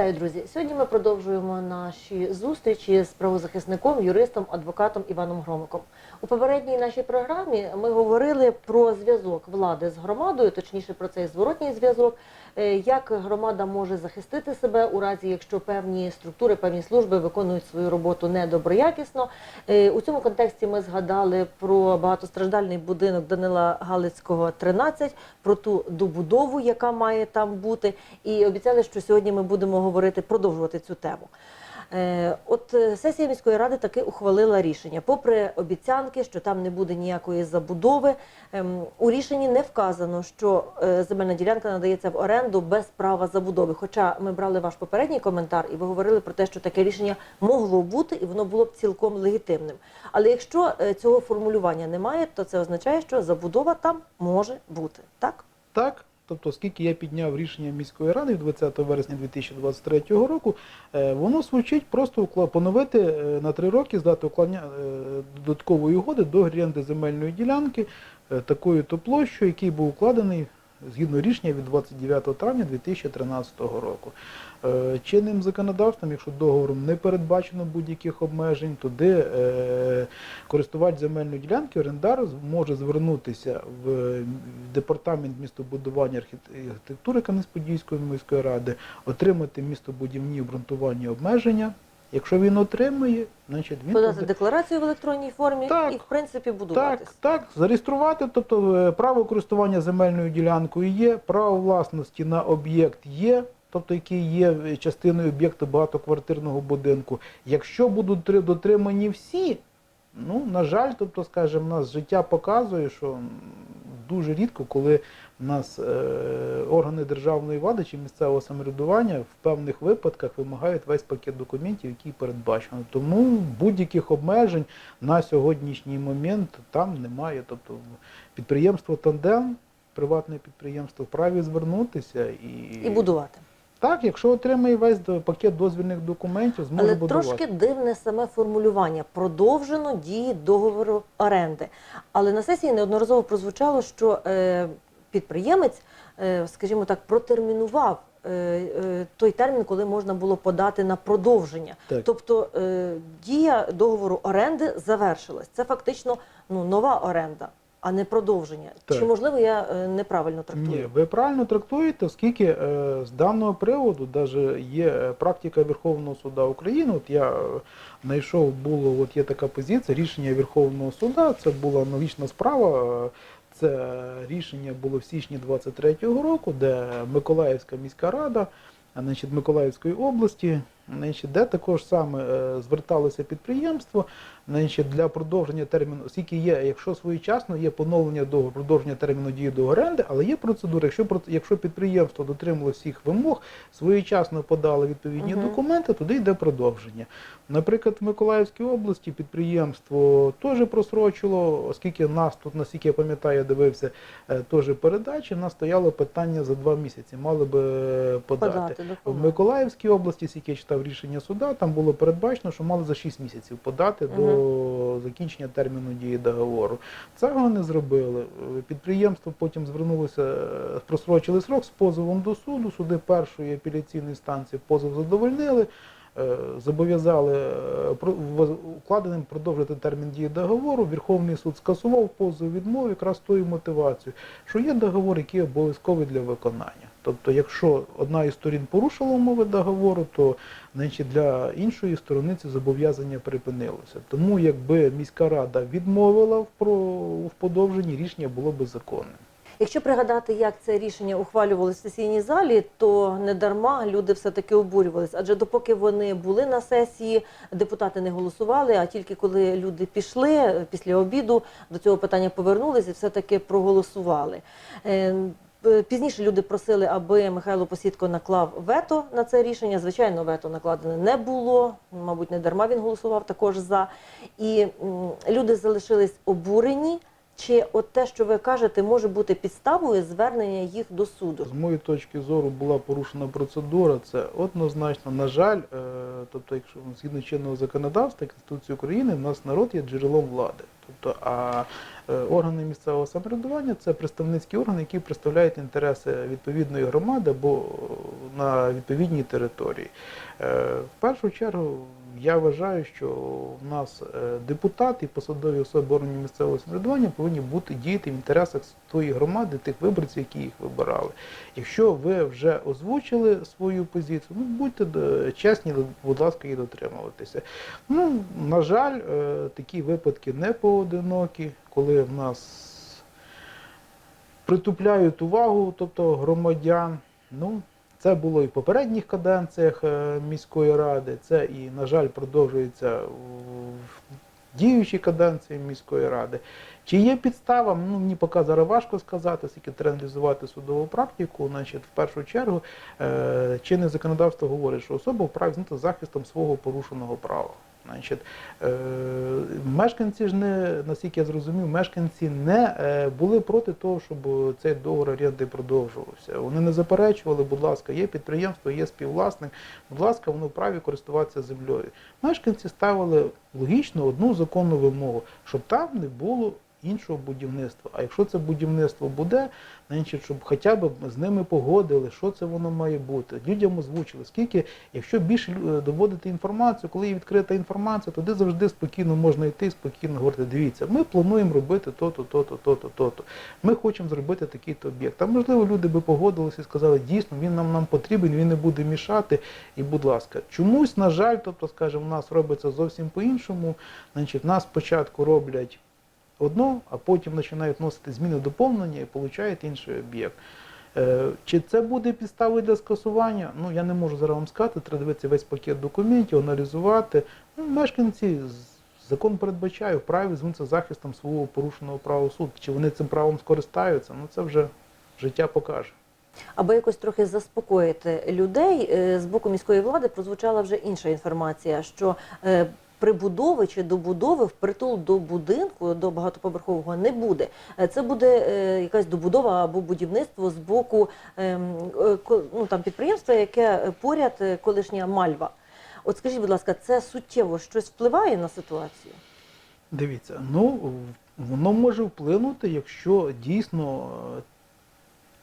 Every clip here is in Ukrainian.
Вітаю, друзі! Сьогодні ми продовжуємо наші зустрічі з правозахисником, юристом, адвокатом Іваном Громиком. У попередній нашій програмі ми говорили про зв'язок влади з громадою, точніше про цей зворотній зв'язок, е, як громада може захистити себе у разі, якщо певні структури, певні служби виконують свою роботу недоброякісно. Е, У цьому контексті ми згадали про багатостраждальний будинок Данила Галицького 13, про ту добудову, яка має там бути, і обіцяли, що сьогодні ми будемо говорити, продовжувати цю тему. Е, От е, сесія міської ради таки ухвалила рішення, попри обіцянки, що там не буде ніякої забудови. ем, У рішенні не вказано, що е, земельна ділянка надається в оренду без права забудови. Хоча ми брали ваш попередній коментар, і ви говорили про те, що таке рішення могло бути, і воно було б цілком легітимним. Але якщо цього формулювання немає, то це означає, що забудова там може бути. Так? Так, тобто, оскільки я підняв рішення міської ради 20 вересня 2023 року, е, воно звучить просто поновити е, на три роки, здати уклання е, додаткової угоди до оренди земельної ділянки е, такою то площою, який був укладений згідно рішення від 29 травня 2013 року. Е, Чинним законодавством, якщо договором не передбачено будь-яких обмежень, то де е, користувач земельної ділянки, орендар може звернутися в департамент містобудування архіт- архітектури Кам'янець-Подільської міської ради, отримати містобудівні обґрунтування обмеження. Якщо він отримує, значить він Подати пода- декларацію в електронній формі Так, і, в принципі, будуватись. так, так, зареєструвати, тобто е, право користування земельною ділянкою є, право власності на об'єкт є, тобто який є частиною об'єкту багатоквартирного будинку. Якщо будуть три- дотримані всі, ну, на жаль, тобто, скажімо, нас життя показує, що дуже рідко, коли в нас е, органи державної влади чи місцевого самоврядування в певних випадках вимагають весь пакет документів, який передбачено. Тому будь-яких обмежень на сьогоднішній момент там немає. Тобто підприємство Тандем, приватне підприємство, вправі звернутися і, І будувати. Так, якщо отримає весь пакет дозвільних документів, зможе Але будувати. трошки дивне саме формулювання продовжено дії договору оренди. Але на сесії неодноразово прозвучало, що е, підприємець, е, скажімо так, протермінував. е, е, Той термін, коли можна було подати на продовження, Так. тобто е, дія договору оренди завершилась. Це фактично ну нова оренда, а не продовження. Так. Чи можливо я е, неправильно трактую? Ні, ви правильно трактуєте, оскільки е, з даного приводу даже є е, практика Верховного суду України. От я знайшов, було, от є така позиція, рішення Верховного суду, це була аналогічна справа. Це рішення було в січні 23-го року, де Миколаївська міська рада, а, значить, Миколаївської області, де також саме е, зверталося підприємство для продовження терміну, оскільки є, якщо своєчасно є поновлення договору, продовження терміну дії до оренди, але є процедура, якщо, якщо підприємство дотримало всіх вимог, своєчасно подало відповідні Мгм. документи, туди йде продовження. Наприклад, в Миколаївській області підприємство теж просрочило, оскільки нас тут, наскільки я пам'ятаю, я дивився е, теж передачі, в нас стояло питання за два місяці, мали би е, подати. Подати В. Миколаївській області, скільки я читав рішення суда, там було передбачено, що мали за 6 місяців подати до закінчення терміну дії договору. Цього не зробили. Підприємство потім звернулося, просрочили срок з позовом до суду. Суди першої апеляційної інстанції позов задовольнили. е, Зобов'язали е, укладеним продовжити термін дії договору. Верховний суд скасував позов відмов якраз тою мотивацією, що є договор, який обов'язковий для виконання. Тобто, якщо одна із сторін порушила умови договору, то значить, для іншої сторони це зобов'язання припинилося. Тому якби міська рада відмовила в, подовженні, рішення було би законним. Якщо пригадати, як це рішення ухвалювалося в сесійній залі, то не дарма люди все-таки обурювалися. Адже допоки вони були на сесії, депутати не голосували, а тільки коли люди пішли після обіду, до цього питання повернулися і все-таки проголосували. Е, Пізніше люди просили, аби Михайло Посідко наклав вето на це рішення. Звичайно, вето накладене не було. Мабуть, не дарма він голосував також за. І люди залишились обурені. Чи от те, що ви кажете, може бути підставою звернення їх до суду? З моєї точки зору була порушена процедура. Це однозначно, на жаль, е, тобто, якщо згідно чинного законодавства Конституції України, в нас народ є джерелом влади. Тобто, а е, органи місцевого самоврядування це представницькі органи, які представляють інтереси відповідної громади або на відповідній території. Е, В першу чергу я вважаю, що в нас е, депутати і посадові особи органів місцевого самоврядування повинні бути діяти в інтересах тої громади, тих виборців, які їх вибирали. Якщо ви вже озвучили свою позицію, ну будьте е, чесні, будь ласка, і дотримуватися. Ну, на жаль, е, такі випадки не поодинокі, коли в нас притупляють увагу, тобто громадян. Ну, це було і в попередніх каденціях е, міської ради, це і, на жаль, продовжується в діючій каденції міської ради. Чи є підстава? Ну, мені поки зараз важко сказати, скільки треба судову практику. Значить, в першу чергу, е, чинне законодавство говорить, що особа вправі знати захистом свого порушеного права. Значить, е, мешканці ж не, наскільки я зрозумів, мешканці не е, були проти того, щоб цей договор оренди продовжувався. Вони не заперечували, будь ласка, є підприємство, є співвласник, будь ласка, воно вправі користуватися землею. Мешканці ставили логічно одну законну вимогу, щоб там не було іншого будівництва. А якщо це будівництво буде, значить, щоб хоча б з ними погодили, що це воно має бути. Людям озвучили, скільки, якщо більше е, доводити інформацію, коли є відкрита інформація, туди завжди спокійно можна йти, спокійно говорити, дивіться, ми плануємо робити то-то, то-то, то-то, то-то. Ми хочемо зробити такий-то об'єкт. А можливо, люди би погодилися і сказали, дійсно, він нам, нам потрібен, він не буде мішати. І, будь ласка, чомусь, на жаль, тобто, скажімо, в нас робиться зовсім по-іншому. Значить, нас спочатку роблять одно, а потім починають вносити зміни доповнення і получають інший об'єкт. Е, Чи це буде підставою для скасування? Ну я не можу зараз вам сказати, треба дивитися весь пакет документів, аналізувати. Ну, мешканці закон передбачає вправі звернутися з захистом свого порушеного права в суд. Чи вони цим правом скористаються? Ну це вже життя покаже. Аби якось трохи заспокоїти людей, е, з боку міської влади прозвучала вже інша інформація, що е, прибудови чи добудови впритул до будинку, до багатоповерхового не буде. Е, Це буде е, якась добудова або будівництво з боку ем, е, ну, там, підприємства, яке поряд колишня Мальва. От скажіть, будь ласка, це суттєво щось впливає на ситуацію? Дивіться, ну воно може вплинути, якщо дійсно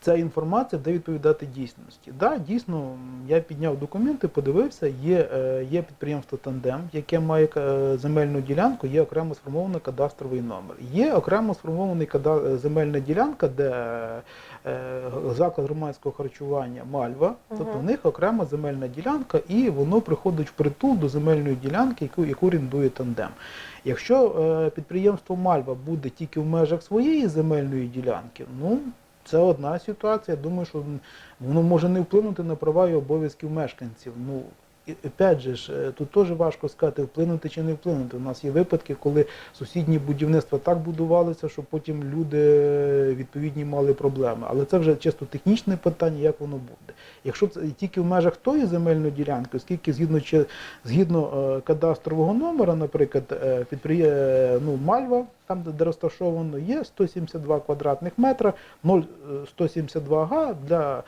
ця інформація буде відповідати дійсності. Да, дійсно, я підняв документи, подивився, є, е, є підприємство Тандем, яке має е, земельну ділянку, є окремо сформований кадастровий номер. Є окремо сформований е, земельна ділянка, де заклад громадського харчування Мальва, тобто Мгм. в них окрема земельна ділянка, і воно приходить в притул до земельної ділянки, яку, яку орендує тандем. Якщо підприємство Мальва буде тільки в межах своєї земельної ділянки, ну це одна ситуація. Я думаю, що воно може не вплинути на права і обов'язків мешканців. Ну опять же ж, е, тут теж важко сказати, вплинути чи не вплинути. У нас є випадки, коли сусідні будівництва так будувалися, що потім люди е, відповідні мали проблеми. Але це вже чисто технічне питання, як воно буде. Якщо це тільки в межах тої земельної ділянки, оскільки згідно чи згідно е, кадастрового номера, наприклад, підприє, ну, Мальва, там де, розташовано, є 172 квадратних метра, 0,172 га для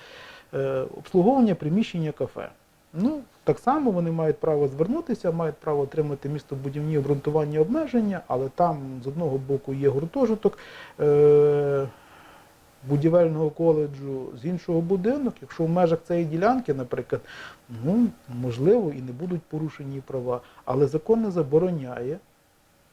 обслуговування приміщення кафе. Ну, так само вони мають право звернутися, мають право отримати містобудівні обґрунтування обмеження, але там з одного боку є гуртожиток е, будівельного коледжу, з іншого будинок. Якщо в межах цієї ділянки, наприклад, ну, можливо, і не будуть порушені права, але закон не забороняє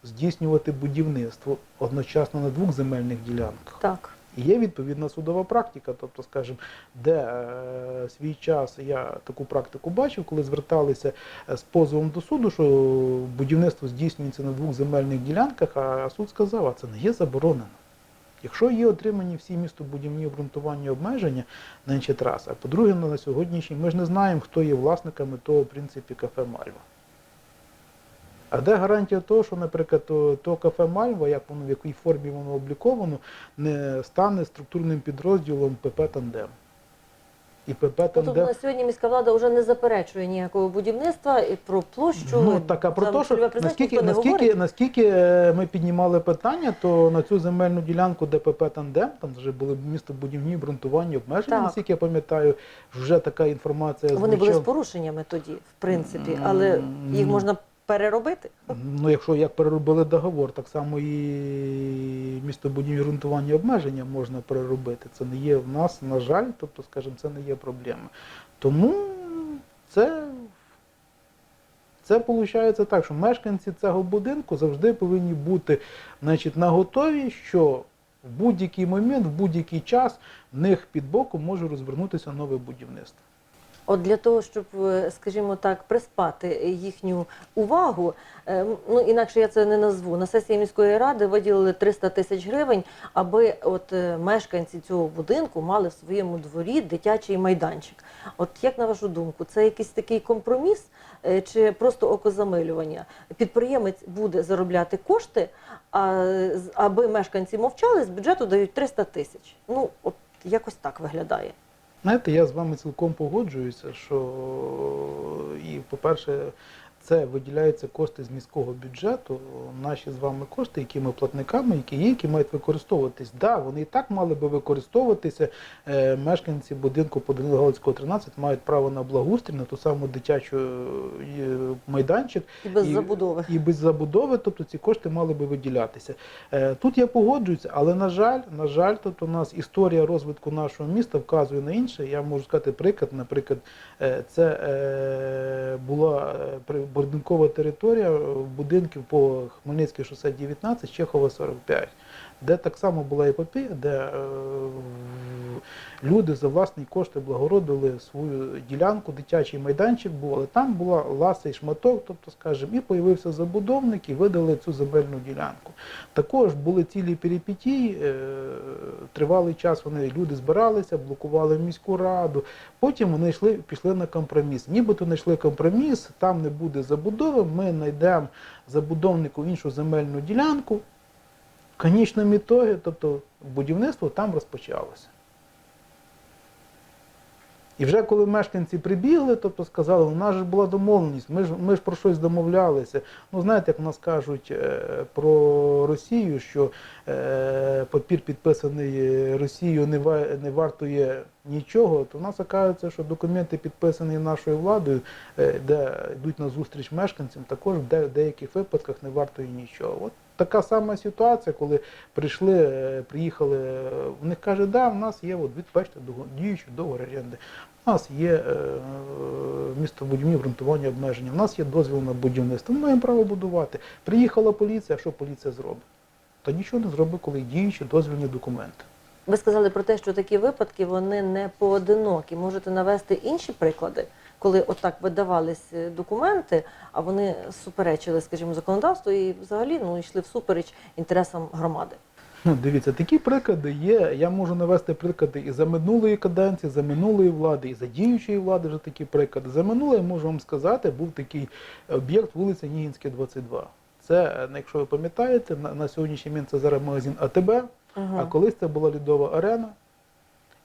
здійснювати будівництво одночасно на двох земельних ділянках. Так. Є відповідна судова практика, тобто, скажімо, де е, свій час я таку практику бачив, коли зверталися е, з позовом до суду, що будівництво здійснюється на двох земельних ділянках, а суд сказав, а це не є заборонено. Якщо є отримані всі містобудівні обґрунтування обмеження, значить раз. А по-друге, на сьогоднішній ми ж не знаємо, хто є власниками того, в принципі, кафе Мальва. А де гарантія того, що, наприклад, то, то кафе Мальва, як воно в якій формі воно обліковано, не стане структурним підрозділом ПП Тандем. І ПП Тобто Тандем. на сьогодні міська влада вже не заперечує ніякого будівництва і про площу. Ну так а про те, що наскільки, наскільки, наскільки е, ми піднімали питання, то на цю земельну ділянку ДПП Тандем, там вже були містобудівні обґрунтування обмеження, Так. наскільки я пам'ятаю, вже така інформація Вони були з порушеннями тоді, в принципі, але їх можна переробити. Ну, якщо як переробили договор, так само і містобудівні ґрунтування обмеження можна переробити. Це не є в нас, на жаль, тобто, скажімо, це не є проблема. Тому це, це виходить так, що мешканці цього будинку завжди повинні бути значить, наготові, що в будь-який момент, в будь-який час в них під боком може розвернутися нове будівництво. От для того, щоб, е, скажімо так, приспати їхню увагу, е, ну інакше я це не назву. На сесії міської ради виділили 300 тисяч гривень, аби от е, мешканці цього будинку мали в своєму дворі дитячий майданчик. От як на вашу думку, це якийсь такий компроміс чи просто окозамилювання? Підприємець буде заробляти кошти, а аби мешканці мовчали, з бюджету дають 300 тисяч. Ну от якось так виглядає. Знаєте, я з вами цілком погоджуюся, що і, по-перше, це виділяються кошти з міського бюджету, наші з вами кошти, які ми платниками, які є, які мають використовуватись. Так, да, вони і так мали би використовуватися. Е, мешканці будинку по Галицького 13 мають право на благоустрій, на ту саму дитячу е, майданчик. І без І- забудови. І без забудови, тобто ці кошти мали би виділятися. Е, Тут я погоджуюся, але на жаль, на жаль, тобто у нас історія розвитку нашого міста вказує на інше. Я можу сказати приклад. Наприклад, це була будинкова територія е, будинків по Хмельницькій шосе 19, Чехова 45, де так само була епопея, де е, люди за власні кошти благородили свою ділянку, дитячий майданчик був, але там була ласий шматок, тобто, скажімо, і появився забудовник і видали цю земельну ділянку. Також були цілі перипетії, е, тривалий час вони люди збиралися, блокували міську раду. Потім вони йшли, пішли на компроміс. Нібито знайшли компроміс, там не буде забудови, ми знайдемо забудовнику іншу земельну ділянку. В конечному ітогі, тобто будівництво там розпочалося. І вже коли мешканці прибігли, тобто сказали, у нас же була домовленість, ми ж, ми ж про щось домовлялися. Ну, знаєте, як в нас кажуть е, про Росію, що е, папір підписаний Росією не, не вартує нічого, то в нас оказується, що документи підписані нашою владою, е, де йдуть на зустріч мешканцям, також в деяких випадках не вартує нічого. От така сама ситуація, коли прийшли, е, приїхали, е, в них каже, да, в нас є, от, бачите, дого- діючий оренди. У нас є е, містобудівні ґрунтування обмеження, у нас є дозвіл на будівництво, ми маємо право будувати. Приїхала поліція, а що поліція зробить? Та нічого не зробить, коли діючі дозвільні документи. Ви сказали про те, що такі випадки вони не поодинокі. Можете навести інші приклади, коли отак видавались е, документи, а вони суперечили, скажімо, законодавству і взагалі ну йшли всупереч інтересам громади. Ну, дивіться, такі приклади є. Я можу навести приклади і за минулої каденції, за минулої влади, і за діючої влади вже такі приклади. За минулої, можу вам сказати, був такий об'єкт вулиця Нігінська, 22. Це, е, якщо ви пам'ятаєте, на, на сьогоднішній момент це зараз магазин АТБ, а колись це була лідова арена.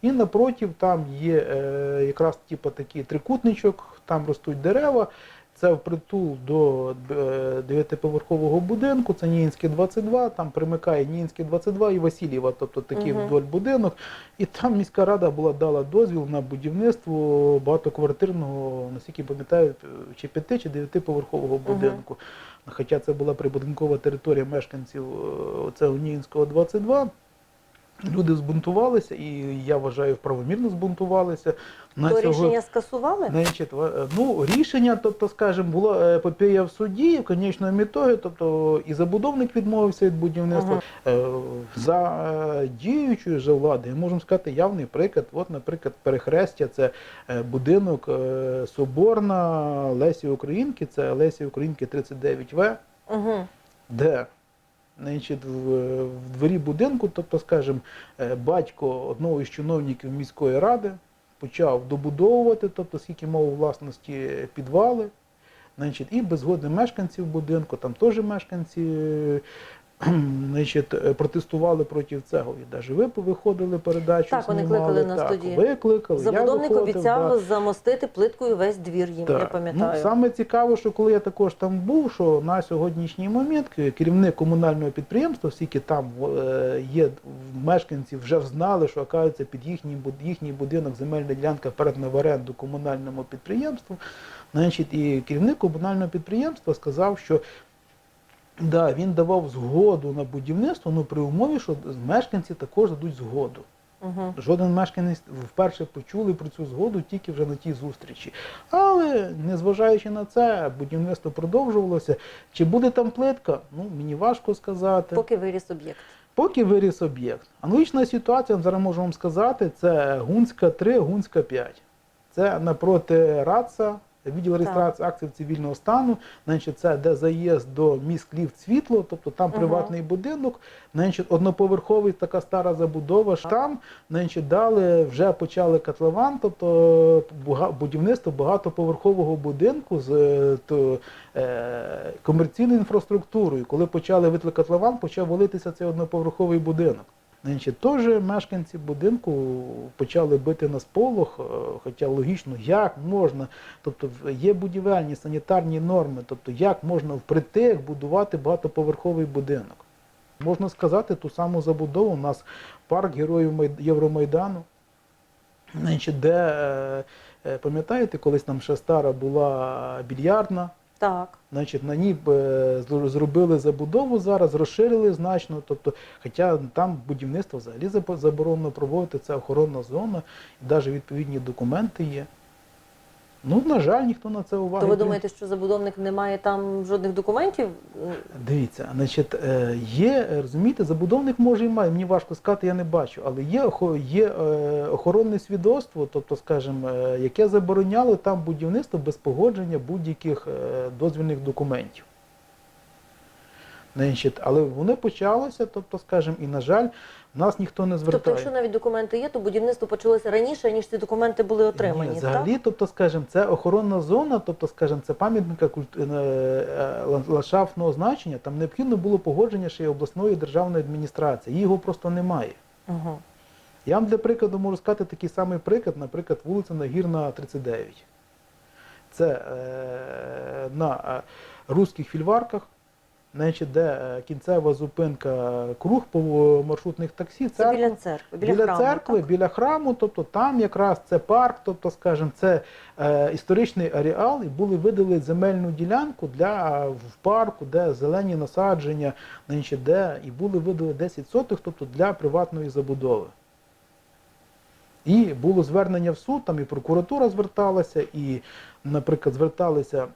І напротив там є е, якраз типу, такий трикутничок, там ростуть дерева. Це впритул до е, дев'ятиповерхового будинку, це Ніїнське 22, там примикає Ніїнське 22 і Васильєва, тобто такий Мгм. вдоль будинок. І там міська рада була дала дозвіл на будівництво багатоквартирного, наскільки пам'ятаю, чи п'яти, чи дев'ятиповерхового будинку. Хоча це була прибудинкова територія мешканців е, цього Ніїнського 22. Люди збунтувалися, і я вважаю, правомірно збунтувалися. На То цього- рішення скасували? Значить, ну, рішення, тобто, скажімо, було е, епопея в суді, в конечному ітогі, тобто і забудовник відмовився від будівництва. Е, За е, діючою же владою, можемо сказати, явний приклад. От, наприклад, перехрестя це е, будинок Соборна Лесі Українки, це Лесі Українки 39В Угу. де значить, в, дворі будинку, тобто, скажімо, е, батько одного із чиновників міської ради почав добудовувати, тобто скільки мав у власності підвали, значить, і без згоди мешканців будинку, там теж мешканці. Значить, е, протестували проти цього. І навіть ви виходили передачу. Так, вони знімали, кликали нас так, тоді. Ви кликали, я Забудовник виходив, обіцяв да. замостити плиткою весь двір їм, я пам'ятаю. Ну, саме цікаво, що коли я також там був, що на сьогоднішній момент керівник комунального підприємства, оскільки там е, є мешканці, вже знали, що оказується під їхній, їхній будинок земельна ділянка передана в оренду комунальному підприємству. Значить, і керівник комунального підприємства сказав, що да, він давав згоду на будівництво, ну при умові, що мешканці також дадуть згоду. Угу. Жоден мешканець вперше почули про цю згоду тільки вже на тій зустрічі. Але незважаючи на це, будівництво продовжувалося. Чи буде там плитка? Ну мені важко сказати. Поки виріс об'єкт. Поки виріс об'єкт. Аналогічна ситуація, зараз можу вам сказати, це Гунська 3, Гунська 5. Це напроти РАЦа, відділ реєстрації актів цивільного стану. Значить, це де заїзд до міст Клів Світло, тобто там приватний будинок, значить, одноповерховий така стара забудова. Там значить, дали, вже почали котлован, тобто будівництво багатоповерхового будинку з е, то, е, комерційною інфраструктурою. Коли почали витли котлован, почав валитися цей одноповерховий будинок. Значить, теж мешканці будинку почали бити на сполох, е, хоча логічно, як можна, тобто є будівельні санітарні норми, тобто як можна впритик будувати багатоповерховий будинок. Можна сказати, ту саму забудову. У нас парк Героїв Євромайдану, значить, де, е, е, пам'ятаєте, колись там ще стара була більярдна, Так. Значить, на ній е, зробили забудову зараз, розширили значно. Тобто, хоча там будівництво взагалі забо- заборонено проводити, це охоронна зона, і навіть відповідні документи є. Ну, на жаль, ніхто на це уваги. То ви думаєте, що забудовник не має там жодних документів? Дивіться, значить, е, є, е, розумієте, забудовник може і має, мені важко сказати, я не бачу, але є, є е, охоронне свідоцтво, тобто, скажімо, яке забороняло там будівництво без погодження будь-яких дозвільних документів. Значить, але воно почалося, тобто, скажімо, і, на жаль, нас ніхто не звертає. Тобто, якщо навіть документи є, то будівництво почалося раніше, ніж ці документи були отримані. Ні, так? взагалі, тобто, скажімо, це охоронна зона, тобто, скажімо, це пам'ятника культ- е, е, лан- ландшафтного значення. Там необхідно було погодження ще й обласної державної адміністрації. Його просто немає. Угу. Я вам для прикладу можу сказати такий самий приклад, наприклад, вулиця Нагірна 39. Це е, на е, руських фільварках, значить, де е, кінцева зупинка круг по маршрутних таксі. Це церква. біля церкви, біля, Біля, храму, церкви, так? біля храму, тобто там якраз це парк, тобто, скажімо, це е, історичний ареал, і були видали земельну ділянку для в парку, де зелені насадження, значить, де і були видали 10 сотих, тобто для приватної забудови. І було звернення в суд, там і прокуратура зверталася, і, наприклад, зверталися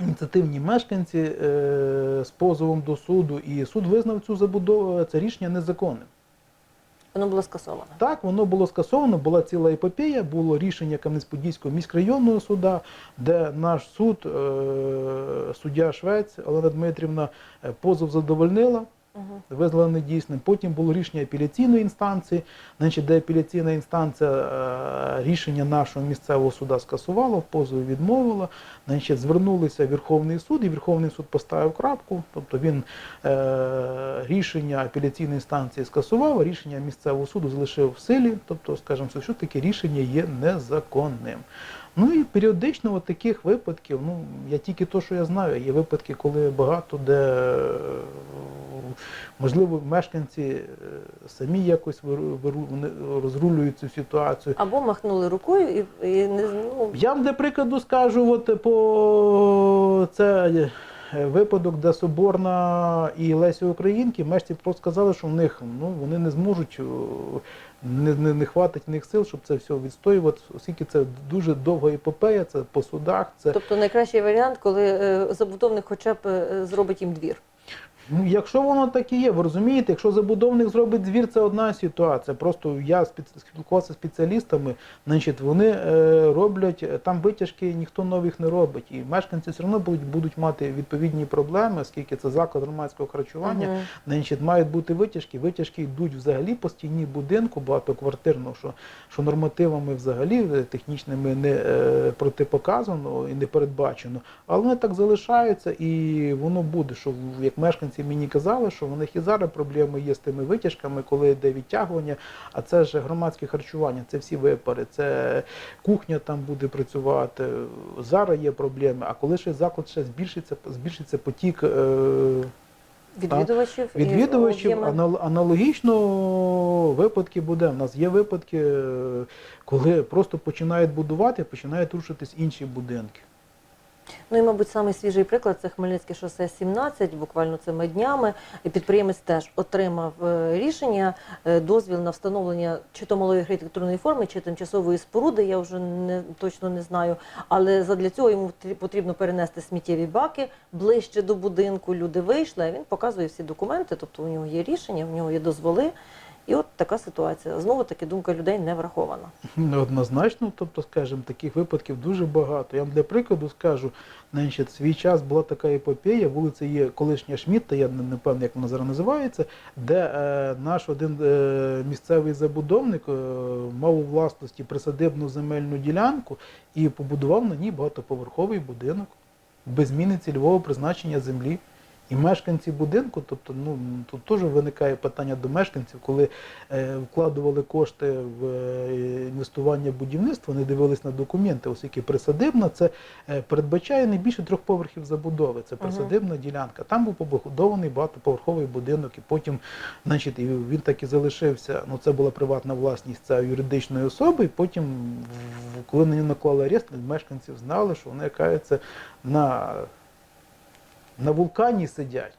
ініціативні мешканці е, з позовом до суду, і суд визнав цю забудову, це рішення незаконним. Воно було скасовано. Так, воно було скасовано, була ціла епопея, було рішення Кам'янець-Подільського міськрайонного суда, де наш суд, е, суддя Швець Олена Дмитрівна, е, позов задовольнила, Визнала недійсним. Потім було рішення апеляційної інстанції, значить, де апеляційна інстанція е, рішення нашого місцевого суда скасувала, позові відмовила. Значить, звернулися в Верховний суд, і Верховний суд поставив крапку. Тобто він е, рішення апеляційної інстанції скасував, а рішення місцевого суду залишив в силі. Тобто, скажімо, що таке рішення є незаконним. Ну і періодично от таких випадків, ну я тільки то, що я знаю, є випадки, коли багато де е, можливо мешканці е, самі якось розрулюють цю ситуацію. Або махнули рукою і, і не з- ну, Я вам для прикладу скажу, от по це е, випадок, де Соборна і Леся Українки, мешці просто сказали, що в них ну вони не зможуть. Не, не, не хватить в них сил, щоб це все відстоювати, оскільки це дуже довга епопея, це по судах, це тобто найкращий варіант, коли е, забудовник хоча б зробить їм двір. Ну, якщо воно так і є, ви розумієте, якщо забудовник зробить двір, це одна ситуація. Просто я спілкувався з спеціалістами, значить, вони е, роблять е, там витяжки, ніхто нових не робить. І мешканці все одно будуть, будуть мати відповідні проблеми, оскільки це заклад громадського харчування. Мгм. Значить, мають бути витяжки. Витяжки йдуть взагалі по стіні будинку багатоквартирного, що, що нормативами взагалі е, технічними не е, протипоказано і не передбачено. Але вони так залишаються, і воно буде, що як мешканці мешканці мені казали, що в них і зараз проблеми є з тими витяжками, коли йде відтягування. А це ж громадське харчування, це всі випари, це кухня там буде працювати. Зараз є проблеми. А коли ще заклад ще збільшиться, збільшиться потік. е, Відвідувачів і Відвідувачів аналогічно випадки буде. У нас є випадки, е, коли просто починають будувати, починають рушитись інші будинки. Ну і, мабуть, самий свіжий приклад це Хмельницьке шосе 17, буквально цими днями. І Підприємець теж отримав е, рішення, е, дозвіл на встановлення чи то малої архітектурної форми, чи тимчасової споруди, я вже не, точно не знаю. Але задля цього йому потрібно перенести сміттєві баки ближче до будинку. Люди вийшли, а він показує всі документи, тобто у нього є рішення, у нього є дозволи. І от така ситуація. Знову таки думка людей не врахована. Однозначно, тобто, скажімо, таких випадків дуже багато. Я вам для прикладу скажу, значить, свій час була така епопея, вулиця є колишня Шмітта, я не, не певний, як вона зараз називається, де е, наш один е, місцевий забудовник е, мав у власності присадибну земельну ділянку і побудував на ній багатоповерховий будинок без зміни цільового призначення землі. І мешканці будинку, тобто, ну тут теж виникає питання до мешканців, коли е, вкладували кошти в е, інвестування в будівництво, не дивились на документи, оскільки присадибна це е, передбачає не більше трьох поверхів забудови. Це присадибна ділянка. Там був побудований багатоповерховий будинок, і потім, значить, і він так і залишився. Ну це була приватна власність це юридичної особи. І потім, коли на нього наклали арест, мешканців знали, що вони каються на на вулкані сидять.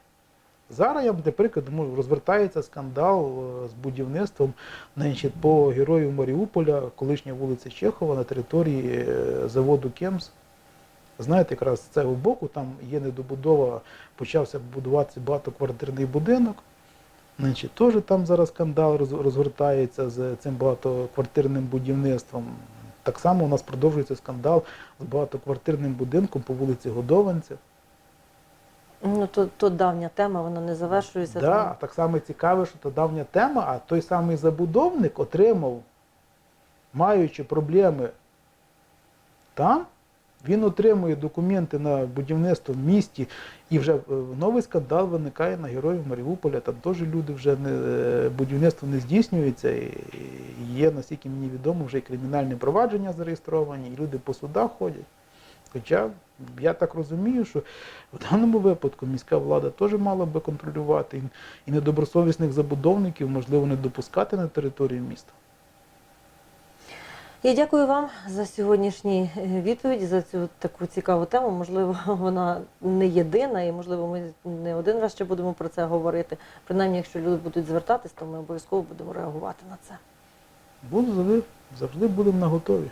Зараз я, для прикладу, розвертається скандал е, з будівництвом значить, по герою Маріуполя, колишня вулиця Чехова на території е, заводу Кемс. Знаєте, якраз з цього боку там є недобудова, почався будуватися багатоквартирний будинок. Значить, теж там зараз скандал розгортається з цим багатоквартирним будівництвом. Так само у нас продовжується скандал з багатоквартирним будинком по вулиці Годованця. Ну то, то давня тема, вона не завершується. Да, так само цікаво, що то давня тема, а той самий забудовник отримав, маючи проблеми там, він отримує документи на будівництво в місті, і вже е, новий скандал виникає на героїв Маріуполя. Там теж люди вже не е, будівництво не здійснюється. І є, наскільки мені відомо, вже і кримінальні провадження зареєстровані, і люди по судах ходять. Хоча я так розумію, що в даному випадку міська влада теж мала би контролювати і- недобросовісних забудовників, можливо, не допускати на територію міста. Я дякую вам за сьогоднішні е, відповіді, за цю таку цікаву тему. Можливо, вона не єдина, і можливо, ми не один раз ще будемо про це говорити. Принаймні, якщо люди будуть звертатись, то ми обов'язково будемо реагувати на це. Буду завжди, завжди будемо на готові.